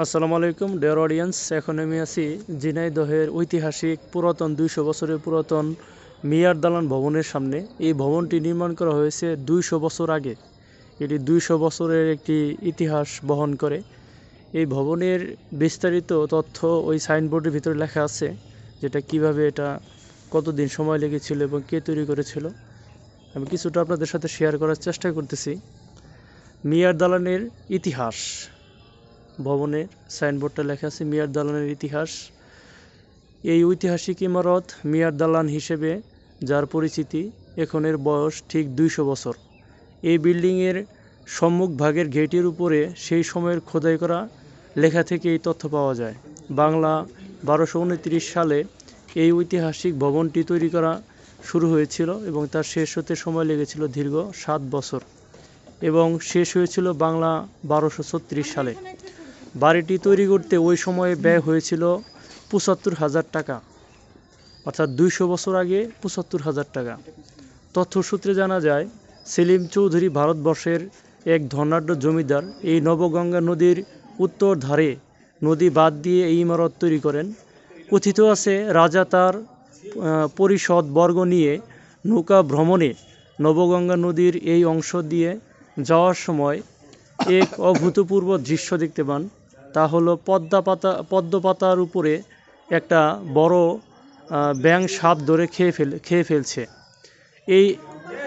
আসসালামু আলাইকুম dare audience এখন আমি আছি ঝিনাইদহের ঐতিহাসিক পুরাতন দুইশো বছরের পুরাতন মিয়ার দালান ভবনের সামনে। এই ভবনটি নির্মাণ করা হয়েছে দুইশো বছর আগে। এটি দুইশো বছরের একটি ইতিহাস বহন করে। এই ভবনের বিস্তারিত তথ্য ওই সাইনবোর্ডের ভিতরে লেখা আছে, যেটা কীভাবে এটা, কতদিন সময় লেগেছিল এবং কে তৈরি করেছিল। আমি কিছুটা আপনাদের সাথে শেয়ার করার চেষ্টা করতেছি। মিয়ার দালানের ইতিহাস। ভবনের সাইনবোর্ডটা লেখা আছে, মিয়ার দালানের ইতিহাস। এই ঐতিহাসিক ইমারত মিয়ার দালান হিসেবে, যার পরিচিতি এখনের বয়স ঠিক দুইশো বছর। এই বিল্ডিংয়ের সম্মুখ ভাগের গেটের উপরে সেই সময়ের খোদাই করা লেখা থেকে এই তথ্য পাওয়া যায়। বাংলা বারোশো সালে এই ঐতিহাসিক ভবনটি তৈরি করা শুরু হয়েছিল এবং তার শেষ হতে সময় লেগেছিল দীর্ঘ সাত বছর এবং শেষ হয়েছিল বাংলা বারোশো সালে। বাড়িটি তৈরি করতে ওই সময়ে ব্যয় হয়েছিল পঁচাত্তর হাজার টাকা। অর্থাৎ দুইশো বছর আগে পঁচাত্তর হাজার টাকা। তথ্য সূত্রে জানা যায়, সেলিম চৌধুরী ভারতবর্ষের এক ধনাঢ্য জমিদার এই নবগঙ্গা নদীর উত্তর ধারে নদী বাদ দিয়ে এই ইমারত তৈরি করেন। কথিত আছে, রাজা তার পরিষদ বর্গ নিয়ে নৌকা ভ্রমণে নবগঙ্গা নদীর এই অংশ দিয়ে যাওয়ার সময় এক অভূতপূর্ব দৃশ্য দেখতে পান। হলো পদ্মা পাতা পদ্ম পাতার উপরে একটা বড় আহ, ব্যাং সাপ ধরে খেয়ে ফেল খেয়ে ফেলছে। এই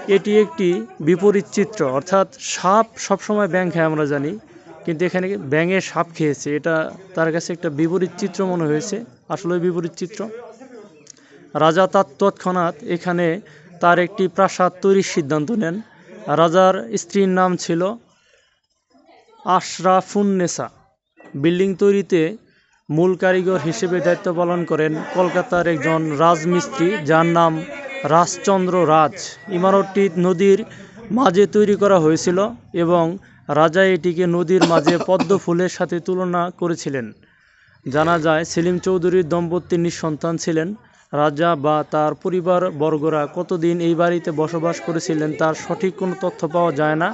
এটি একটি বিপরীত চিত্র। অর্থাৎ সাপ সবসময় ব্যাং খায় আমরা জানি কিন্তু এখানে ব্যাঙের সাপ খেয়েছে। এটা তার কাছে একটা বিপরীত চিত্র মনে হয়েছে। আসলে বিপরীত চিত্র। রাজা তার তৎক্ষণাৎ এখানে তার একটি প্রাসাদ তৈরির সিদ্ধান্ত নেন। রাজার স্ত্রীর নাম ছিল আশরাফুন্নেসা বিল্ডিং তৈরিতে মূল কারিগর হিসেবে দায়িত্ব পালন করেন কলকাতার একজন রাজমিস্ত্রি যার নাম রাজচন্দ্র রাজ। ইমারতটি নদীর মাঝে তৈরি করা হয়েছিল এবং রাজা এটিকে নদীর মাঝে পদ্ম ফুলের সাথে তুলনা করেছিলেন। জানা যায়, সেলিম চৌধুরীর দম্পতির নিঃসন্তান ছিলেন। রাজা বা তার পরিবার বর্গরা কতদিন এই বাড়িতে বসবাস করেছিলেন তার সঠিক কোনো তথ্য পাওয়া যায় না।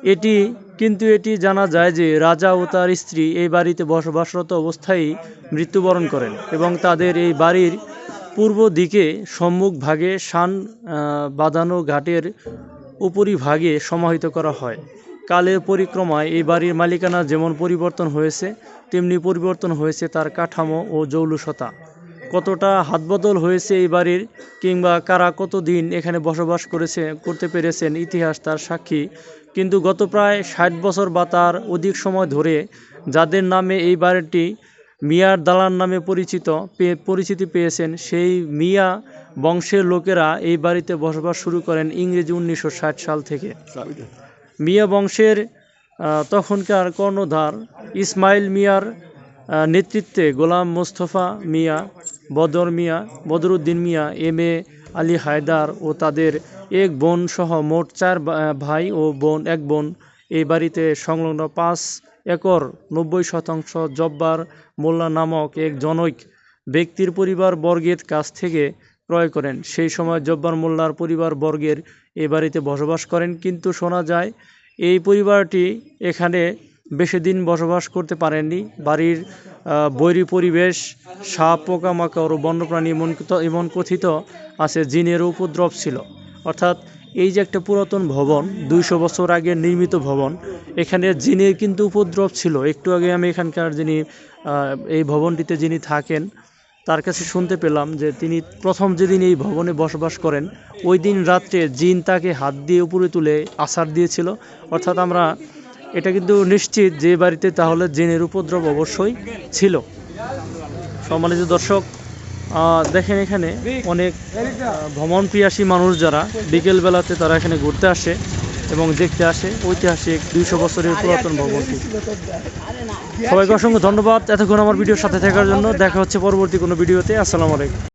এটি, কিন্তু এটি জানা যায় যে রাজা ও তার স্ত্রী এই বাড়িতে বসবাসরত অবস্থায় মৃত্যুবরণ করেন এবং তাদের এই বাড়ির পূর্ব দিকে সম্মুখ ভাগে শান বাঁধানো ঘাটের উপরিভাগে সমাহিত করা হয়। কালের পরিক্রমায় এই বাড়ির মালিকানা যেমন পরিবর্তন হয়েছে, তেমনি পরিবর্তন হয়েছে তার কাঠামো ও জৌলুসতা। কতটা হাতবদল হয়েছে এই বাড়ির কিংবা কারা কতদিন এখানে বসবাস করেছে, করতে পেরেছেন ইতিহাস তার সাক্ষী। কিন্তু গত প্রায় ষাট বছর বা তার অধিক সময় ধরে যাদের নামে এই বাড়িটি মিয়ার দালান নামে পরিচিত পরিচিতি পেয়েছেন, সেই মিয়া বংশের লোকেরা এই বাড়িতে বসবাস শুরু করেন ইংরেজি উনিশশো ষাট সাল থেকে। মিয়া বংশের তখনকার কর্ণধার ইসমাইল মিয়ার নেতৃত্বে গোলাম মোস্তফা মিয়া বদর মিয়া, বদরুদ্দিন মিয়া, এম এ আলী হায়দার ও তাদের এক বোন সহ মোট চার ভাই ও বোন, এক বোন। এই বাড়িতে সংলগ্ন পাঁচ একর নব্বই শতাংশ জব্বার মোল্লা নামক এক জনৈক ব্যক্তির পরিবার বর্গের কাছ থেকে ক্রয় করেন। সেই সময় জব্বার মোল্লার পরিবার বর্গের এ বাড়িতে বসবাস করেন। কিন্তু শোনা যায়, এই পরিবারটি এখানে বেশি দিন বসবাস করতে পারেননি। বাড়ির বৈরী পরিবেশ, সাপ, পোকামাকড় ও বন্যপ্রাণী এমন এমন কথিত আছে জিনের উপদ্রব ছিল। অর্থাৎ এই যে একটা পুরাতন ভবন, দুইশো বছর আগে নির্মিত ভবন, এখানে জিনের কিন্তু উপদ্রব ছিল। একটু আগে আমি এখানকার যিনি এই ভবনটিতে যিনি থাকেন, তার কাছে শুনতে পেলাম যে তিনি প্রথম যেদিন এই ভবনে বসবাস করেন, ওই দিন রাত্রে জিন তাকে হাত দিয়ে উপরে তুলে আছাড় দিয়েছিল। অর্থাৎ আমরা এটা কিন্তু নিশ্চিত যে বাড়িতে তাহলে জিনের উপদ্রব অবশ্যই ছিল। সম্মানিত দর্শক দেখেন এখানে অনেক ভ্রমণ প্রিয়াসী মানুষ যারা বিকেলবেলাতে তারা এখানে ঘুরতে আসে এবং দেখতে আসে। ঐতিহাসিক দুইশো বছরের পুরাতন ভবনটি সবাইকে অসংখ্য ধন্যবাদ। এতক্ষণ আমার ভিডিওর সাথে থাকার জন্য দেখা হচ্ছে পরবর্তী কোনো ভিডিওতে। আসসালামু আলাইকুম।